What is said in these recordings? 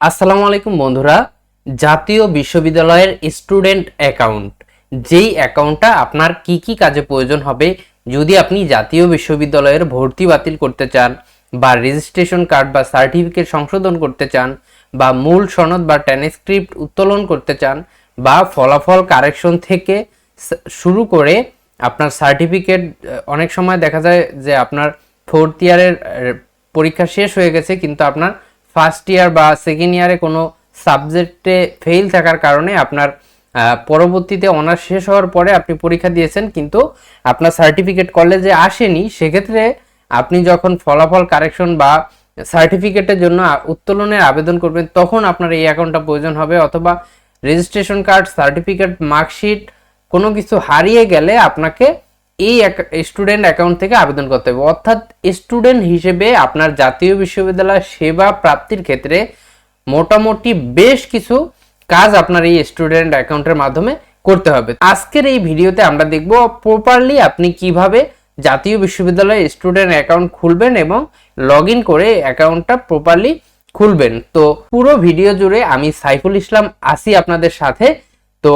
আসসালামু আলাইকুম বন্ধুরা। জাতীয় বিশ্ববিদ্যালয়ের স্টুডেন্ট অ্যাকাউন্ট। যেই অ্যাকাউন্টটা আপনার কি কি কাজে প্রয়োজন হবে, যদি আপনি জাতীয় বিশ্ববিদ্যালয়ের ভর্তি বাতিল করতে চান বা রেজিস্ট্রেশন কার্ড বা সার্টিফিকেট সংশোধন করতে চান বা মূল সনদ বা ট্রান্সক্রিপ্ট উত্তোলন করতে চান বা ফলাফল কারেকশন থেকে শুরু করে আপনার সার্টিফিকেট অনেক সময় দেখা যায় যে আপনার ফোর্থ ইয়ারের পরীক্ষা শেষ হয়ে গেছে, কিন্তু আপনার ফার্স্ট ইয়ার বা সেকেন্ড ইয়ারে কোনো সাবজেক্টে ফেল থাকার কারণে আপনার পরবর্তীতে অনার্স শেষ হওয়ার পরে আপনি পরীক্ষা দিয়েছেন, কিন্তু আপনার সার্টিফিকেট কলেজে আসেনি। সেক্ষেত্রে আপনি যখন ফলাফল কারেকশন বা সার্টিফিকেটের জন্য উত্তোলনের আবেদন করবেন, তখন আপনার এই অ্যাকাউন্টটা প্রয়োজন হবে, অথবা রেজিস্ট্রেশন কার্ড সার্টিফিকেট মার্কশিট কোনো কিছু হারিয়ে গেলে আপনাকে এই স্টুডেন্ট অ্যাকাউন্ট থেকে আবেদন করতে হবে। অর্থাৎ স্টুডেন্ট হিসেবে আপনার জাতীয় বিশ্ববিদ্যালয় সেবা প্রাপ্তির ক্ষেত্রে মোটামুটি বেশ কিছু কাজ আপনার এই স্টুডেন্ট অ্যাকাউন্টের মাধ্যমে করতে হবে। আজকের এই ভিডিওতে আমরা দেখব প্রপারলি আপনি কীভাবে জাতীয় বিশ্ববিদ্যালয়ে স্টুডেন্ট অ্যাকাউন্ট খুলবেন এবং লগ করে অ্যাকাউন্টটা প্রপারলি খুলবেন। তো পুরো ভিডিও জুড়ে আমি সাইফুল ইসলাম আসি আপনাদের সাথে। তো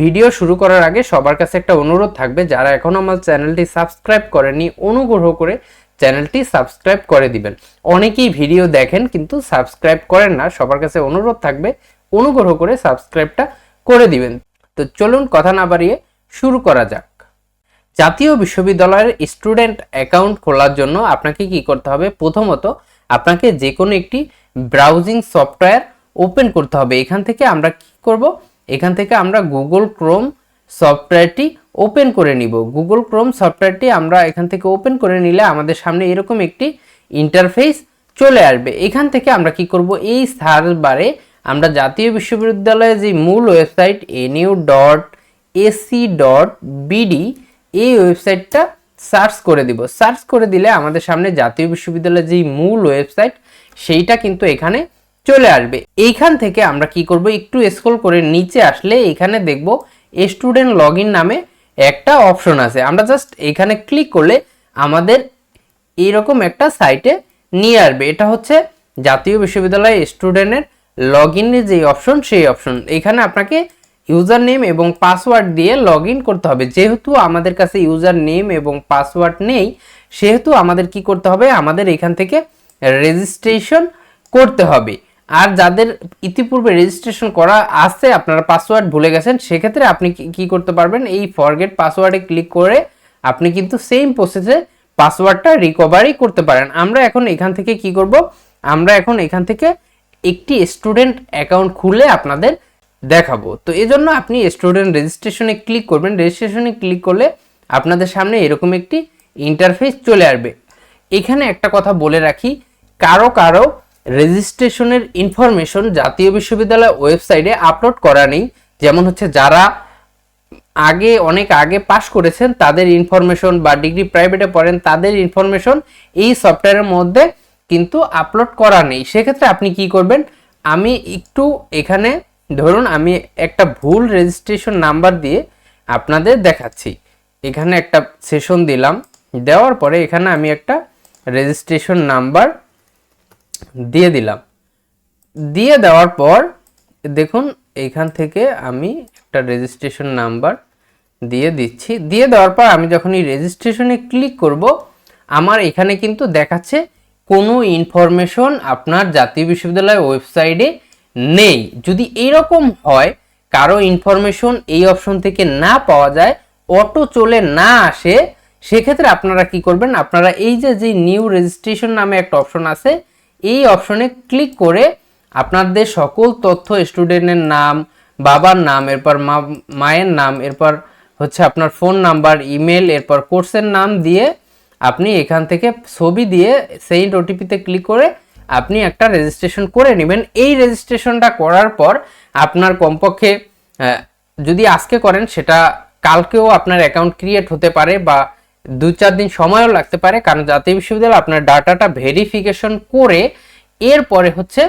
ভিডিও শুরু করার আগে সবার কাছে একটা অনুরোধ থাকবে, যারা এখনও আমার চ্যানেলটি সাবস্ক্রাইব করেনি অনুগ্রহ করে চ্যানেলটি সাবস্ক্রাইব করে দিবেন। অনেকেই ভিডিও দেখেন কিন্তু সাবস্ক্রাইব করেন না, সবার কাছে অনুরোধ থাকবে, অনুগ্রহ করে সাবস্ক্রাইবটা করে দিবেন। তো চলুন কথা না বাড়িয়ে শুরু করা যাক। জাতীয় বিশ্ববিদ্যালয়ের স্টুডেন্ট অ্যাকাউন্ট খোলার জন্য আপনাকে কি করতে হবে? প্রথমত আপনাকে যে কোনো একটি ব্রাউজিং সফটওয়্যার ওপেন করতে হবে। এখান থেকে আমরা কি করব? এখান থেকে আমরা গুগল ক্রোম সফটওয়্যারটি ওপেন করে নিব। গুগল ক্রোম সফটওয়্যারটি আমরা এখান থেকে ওপেন করে নিলে আমাদের সামনে এরকম একটি ইন্টারফেস চলে আসবে। এখান থেকে আমরা কি করব? এই সার্চ বারে আমরা জাতীয় বিশ্ববিদ্যালয়ের যে মূল website NU dot AC dot BD, এই ওয়েবসাইটটা সার্চ করে দিব। সার্চ করে দিলে আমাদের সামনে জাতীয় বিশ্ববিদ্যালয়ের যেই মূল ওয়েবসাইট, সেইটা কিন্তু এখানে চলে আসবে। এইখান থেকে আমরা কি করব? একটু স্ক্রল করে নিচে আসলে এখানে দেখব স্টুডেন্ট লগ নামে একটা অপশন আছে। আমরা জাস্ট এখানে ক্লিক করলে আমাদের এইরকম একটা সাইটে নিয়ে আসবে। এটা হচ্ছে জাতীয় বিশ্ববিদ্যালয় স্টুডেন্টের লগ ইনের যে অপশন সেই অপশন এখানে আপনাকে ইউজার নেম এবং পাসওয়ার্ড দিয়ে লগ করতে হবে। যেহেতু আমাদের কাছে ইউজার নেম এবং পাসওয়ার্ড নেই, সেহেতু আমাদের কি করতে হবে? আমাদের এখান থেকে রেজিস্ট্রেশন করতে হবে। আর যাদের ইতিপূর্বে রেজিস্ট্রেশন করা আছে, আপনারা পাসওয়ার্ড ভুলে গেছেন, সেক্ষেত্রে আপনি কি- করতে পারবেন? এই ফরগেট পাসওয়ার্ডে ক্লিক করে আপনি কিন্তু সেম প্রসেসে পাসওয়ার্ডটা রিকভারি করতে পারেন। আমরা এখন এখান থেকে কি করব? আমরা এখন এখান থেকে একটি স্টুডেন্ট অ্যাকাউন্ট খুলে আপনাদের দেখাবো। তো এই জন্য আপনি স্টুডেন্ট রেজিস্ট্রেশনে ক্লিক করবেন। রেজিস্ট্রেশনে ক্লিক করলে আপনাদের সামনে এরকম একটি ইন্টারফেস চলে আসবে। এখানে একটা কথা বলে রাখি। কারও কারও রেজিস্ট্রেশনের ইনফরমেশন জাতীয় বিশ্ববিদ্যালয় ওয়েবসাইটে আপলোড করা নেই। যেমন হচ্ছে যারা আগে, অনেক আগে পাশ করেছেন, তাদের ইনফরমেশন বা ডিগ্রি প্রাইভেটে পড়েন, তাদের ইনফরমেশন এই সফটওয়্যারের মধ্যে কিন্তু আপলোড করা নেই। সেক্ষেত্রে আপনি কি করবেন? আমি একটু এখানে, ধরুন আমি একটা ভুল রেজিস্ট্রেশন নাম্বার দিয়ে আপনাদের দেখাচ্ছি। এখানে একটা সেশন দিলাম। দেওয়ার পরে এখানে আমি একটা রেজিস্ট্রেশন নাম্বার দিয়ে দিলাম। দিয়ে দেওয়ার পর, দেখুন এইখান থেকে আমি একটা রেজিস্ট্রেশন নাম্বার দিয়ে দিচ্ছি। দিয়ে দেওয়ার পর আমি যখন এই রেজিস্ট্রেশনে ক্লিক করব, আমার এখানে কিন্তু দেখাচ্ছে কোনো ইনফরমেশন আপনার জাতীয় বিশ্ববিদ্যালয় ওয়েবসাইটে নেই। যদি এইরকম হয়, কারও ইনফরমেশন এই অপশন থেকে না পাওয়া যায় অটো চলে না আসে, সেক্ষেত্রে আপনারা কি করবেন? আপনারা এই যে যে নিউ রেজিস্ট্রেশন নামে একটা অপশন আছে এই অপশনে ক্লিক করে আপনাদের সকল তথ্য, স্টুডেন্টের নাম, বাবার নাম, এরপর মা, মায়ের নাম, এরপর হচ্ছে আপনার ফোন নাম্বার, ইমেল, এরপর কোর্সের নাম দিয়ে আপনি এখান থেকে ছবি দিয়ে সেই ওটিপিতে ক্লিক করে আপনি একটা রেজিস্ট্রেশন করে নেবেন। এই রেজিস্ট্রেশনটা করার পর আপনার কমপক্ষে যদি আজকে করেন, সেটা কালকেও আপনার অ্যাকাউন্ট ক্রিয়েট হতে পারে বা দু চার দিন সময়ও লাগতে পারে, কারণ জাতীয় বিশ্ববিদ্যালয় আপনার ডাটাটা ভেরিফিকেশন করে এরপরে হচ্ছে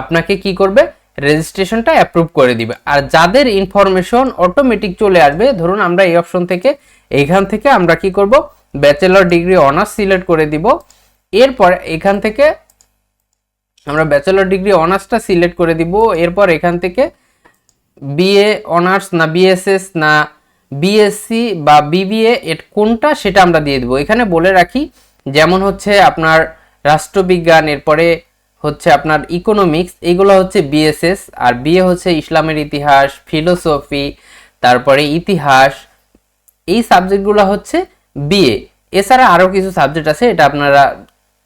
আপনাকে কি করবে? রেজিস্ট্রেশনটা অ্যাপ্রুভ করে দিবে। আর যাদের ইনফরমেশন অটোমেটিক চলে আসবে, ধরুন আমরা এই অপশন থেকে এইখান থেকে আমরা কি করব? ব্যাচেলর ডিগ্রি অনার্স সিলেক্ট করে দিব। এরপর এখান থেকে আমরা ব্যাচেলর ডিগ্রি অনার্সটা সিলেক্ট করে দিব। এরপর এখান থেকে বিএ অনার্স না বিএসএস না বিএসসি বা বিবিএ এর কোনটা সেটা আমরা দিয়ে দেবো। এখানে বলে রাখি, যেমন হচ্ছে আপনার রাষ্ট্রবিজ্ঞান, এরপরে হচ্ছে আপনার ইকোনমিক্স এগুলো হচ্ছে বিএসএস আর বিএ হচ্ছে ইসলামের ইতিহাস ফিলোসফি তারপরে ইতিহাস, এই সাবজেক্টগুলো হচ্ছে বিএ এছাড়া আরও কিছু সাবজেক্ট আছে, এটা আপনারা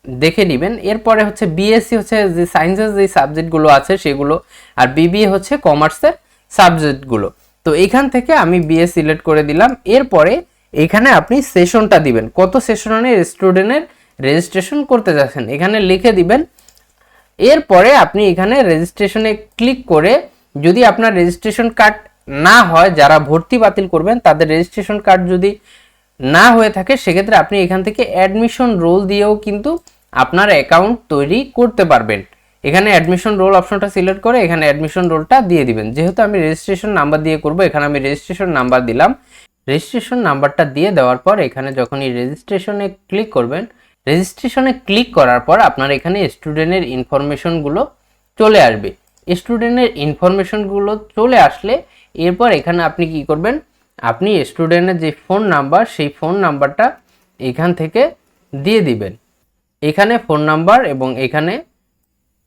দেখে নেবেন। এরপরে হচ্ছে বিএসসি হচ্ছে যে সায়েন্সের যে সাবজেক্টগুলো আছে সেগুলো, আর বিবিএ হচ্ছে কমার্সের সাবজেক্টগুলো তো এখান থেকে আমি বিএ সিলেক্ট করে দিলাম। এরপরে এখানে আপনি সেশনটা দিবেন। কত সেশনের স্টুডেন্টের রেজিস্ট্রেশন করতে যাচ্ছেন। এখানে লিখে দিবেন। এরপরে আপনি এখানে রেজিস্ট্রেশনে ক্লিক করে যদি আপনার রেজিস্ট্রেশন কার্ড না হয়, যারা ভর্তি বাতিল করবেন, তাদের রেজিস্ট্রেশন কার্ড যদি না হয়ে থাকে, সেক্ষেত্রে আপনি এখান থেকে অ্যাডমিশন রোল দিয়েও কিন্তু আপনার অ্যাকাউন্ট তৈরি করতে পারবেন। এখানে অ্যাডমিশন রোল অপশনটা সিলেক্ট করে এখানে অ্যাডমিশন রোলটা দিয়ে দিবেন। যেহেতু আমি রেজিস্ট্রেশন নাম্বার দিয়ে করব, এখানে আমি রেজিস্ট্রেশন নাম্বার দিলাম। রেজিস্ট্রেশন নাম্বারটা দিয়ে দেওয়ার পর এখানে যখনই রেজিস্ট্রেশনে ক্লিক করবেন রেজিস্ট্রেশনে ক্লিক করার পর আপনার এখানে স্টুডেন্টের ইনফরমেশনগুলো চলে আসবে। স্টুডেন্টের ইনফরমেশনগুলো চলে আসলে এরপর এখানে আপনি কি করবেন, আপনি স্টুডেন্টের যে ফোন নাম্বার সেই ফোন নাম্বারটা এখান থেকে দিয়ে দিবেন। এখানে ফোন নাম্বার এবং এখানে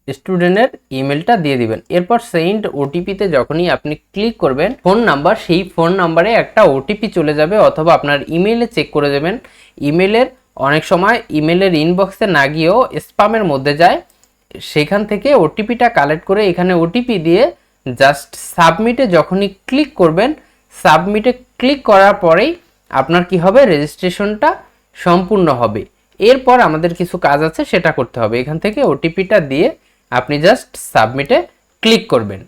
স্টুডেন্টের ইমেলটা দিয়ে দিবেন। এরপর সেন্ড ওটিপিতে যখনই আপনি ক্লিক করবেন ফোন নাম্বার সেই ফোন নাম্বারে একটা ওটিপি চলে যাবে অথবা আপনার ইমেলে চেক করে দেবেন। ইমেলের অনেক সময় ইমেলের ইনবক্সে না গিয়েও স্পামের মধ্যে যায়। সেখান থেকে ওটিপিটা কালেক্ট করে এখানে ওটিপি দিয়ে জাস্ট সাবমিটে যখনই ক্লিক করবেন সাবমিটে ক্লিক করার পরেই আপনার কি হবে? রেজিস্ট্রেশনটা সম্পূর্ণ হবে। এরপর আমাদের কিছু কাজ আছে, সেটা করতে হবে। এখান থেকে ওটিপিটা দিয়ে আপনি জাস্ট সাবমিটে ক্লিক করবেন।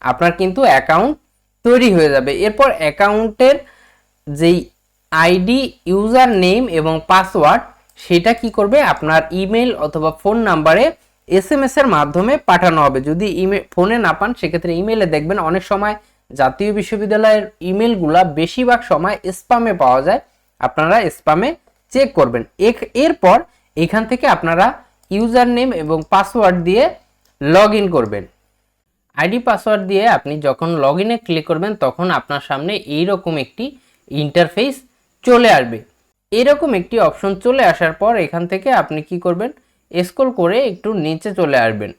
আপনার কিন্তু অ্যাকাউন্ট তৈরি হয়ে যাবে। এরপর অ্যাকাউন্টের যেই আইডি ইউজার নেম এবং পাসওয়ার্ড সেটা কি করবে? আপনার ইমেল অথবা ফোন নাম্বারে এস এম এর মাধ্যমে পাঠানো হবে। যদি ইমেল ফোনে না পান, সেক্ষেত্রে ইমেলে দেখবেন অনেক সময় জাতীয় বিশ্ববিদ্যালয়ের ইমেলগুলা বেশিরভাগ সময় স্পামে পাওয়া যায়। আপনারা স্পামে চেক করবেন। এর- এরপর এখান থেকে আপনারা ইউজার নেম এবং পাসওয়ার্ড দিয়ে লগ ইন করবেন। আইডি পাসওয়ার্ড দিয়ে আপনি যখন লগ ইনে ক্লিক করবেন, তখন আপনার সামনে এইরকম একটি ইন্টারফেস চলে আসবে। এরকম একটি অপশন চলে আসার পর এখান থেকে আপনি কি করবেন? স্ক্রল করে একটু নিচে চলে আসবেন।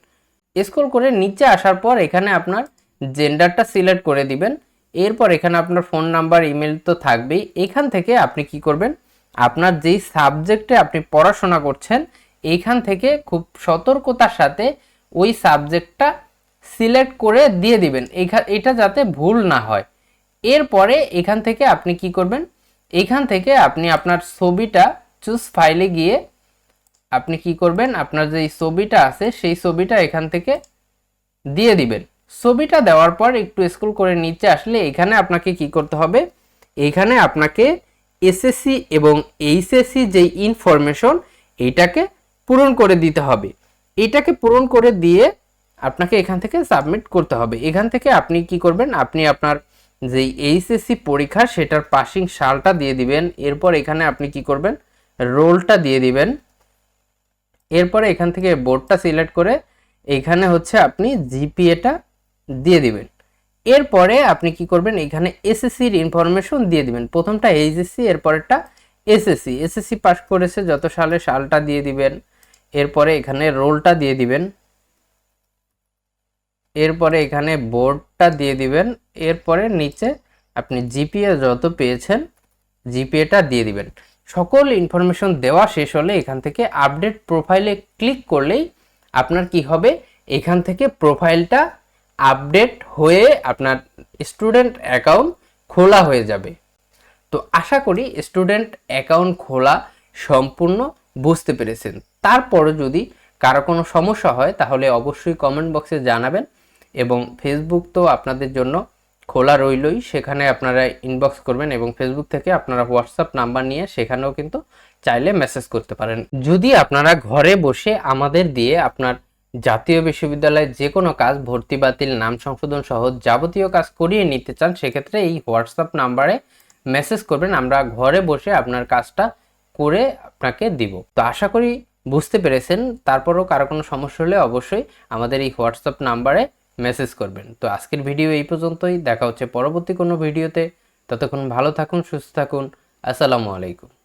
স্ক্রল করে নিচে আসার পর এখানে আপনার জেন্ডারটা সিলেক্ট করে দিবেন। এরপর এখানে আপনার ফোন নাম্বার, ইমেল তো থাকবেই। এখান থেকে আপনি কি করবেন? আপনার যেই সাবজেক্টে আপনি পড়াশোনা করছেন এইখান থেকে খুব সতর্কতার সাথে ওই সাবজেক্টটা সিলেক্ট করে দিয়ে দিবেন। এইখা- এটা যাতে ভুল না হয়। এরপরে এখান থেকে আপনি কি করবেন? এখান থেকে আপনি আপনার ছবিটা চুজ ফাইলে গিয়ে আপনি কি করবেন? আপনার যে ছবিটা আছে, সেই ছবিটা এখান থেকে দিয়ে দিবেন। ছবিটা দেওয়ার পর একটু স্ক্রল করে নিচে আসলে এখানে আপনাকে কি করতে হবে? এখানে আপনাকে এসএসসি এবং এইচএসসি যে ইনফরমেশন এইটাকে পূরণ করে দিতে হবে। এটাকে পূরণ করে দিয়ে আপনাকে এখান থেকে সাবমিট করতে হবে। এখান থেকে আপনি কি করবেন? আপনি আপনার যে এইচএসসি পরীক্ষা সেটার পাসিং সালটা দিয়ে দিবেন। এরপর এখানে আপনি কি করবেন? রোলটা দিয়ে দিবেন। এরপরে এখান থেকে বোর্ডটা সিলেক্ট করে এখানে হচ্ছে আপনি জিপিএটা দিয়ে দিবেন। এরপরে আপনি কি করবেন? এখানে এসএসসির ইনফরমেশন দিয়ে দিবেন। প্রথমটা এইচএসসি এরপরেরটা এসএসসি এসএসসি পাস করেছে, যত সালে সালটা দিয়ে দিবেন। এরপরে এখানে রোলটা দিয়ে দিবেন। এরপরে এখানে বোর্ডটা দিয়ে দিবেন। এরপরে নিচে আপনি জিপিএ যত পেয়েছেন, জিপিএটা দিয়ে দিবেন। সকল ইনফরমেশন দেওয়া শেষ হলে এখান থেকে আপডেট প্রোফাইলে ক্লিক করলেই আপনার কি হবে? এখান থেকে প্রোফাইলটা আপডেট হয়ে আপনার স্টুডেন্ট অ্যাকাউন্ট খোলা হয়ে যাবে। তো আশা করি স্টুডেন্ট অ্যাকাউন্ট খোলা সম্পূর্ণ। বুঝতে পেরেছেন। তারপরও যদি কারও কোনো সমস্যা হয়, তাহলে অবশ্যই কমেন্ট বক্সে জানাবেন এবং ফেসবুক তো আপনাদের জন্য খোলা রইলই। সেখানে আপনারা ইনবক্স করবেন এবং ফেসবুক থেকে আপনারা হোয়াটসঅ্যাপ নাম্বার নিয়ে সেখানেও কিন্তু চাইলে মেসেজ করতে পারেন। যদি আপনারা ঘরে বসে আমাদের দিয়ে আপনার জাতীয় বিশ্ববিদ্যালয়ের যে কোনো কাজ, ভর্তি, বাতিল, নাম সংশোধন সহ যাবতীয় কাজ করিয়ে নিতে চান, সেক্ষেত্রে এই হোয়াটসঅ্যাপ নাম্বারে মেসেজ করবেন। আমরা ঘরে বসে আপনার কাজটা করে আপনাকে দিব। তো আশা করি বুঝতে পেরেছেন। তারপরও কারও কোনো সমস্যা হলে অবশ্যই আমাদের এই হোয়াটসঅ্যাপ নাম্বারে মেসেজ করবেন। তো আজকের ভিডিও এই পর্যন্তই। দেখা হচ্ছে পরবর্তী কোনো ভিডিওতে। ততক্ষণ ভালো থাকুন, সুস্থ থাকুন। আসসালামু আলাইকুম।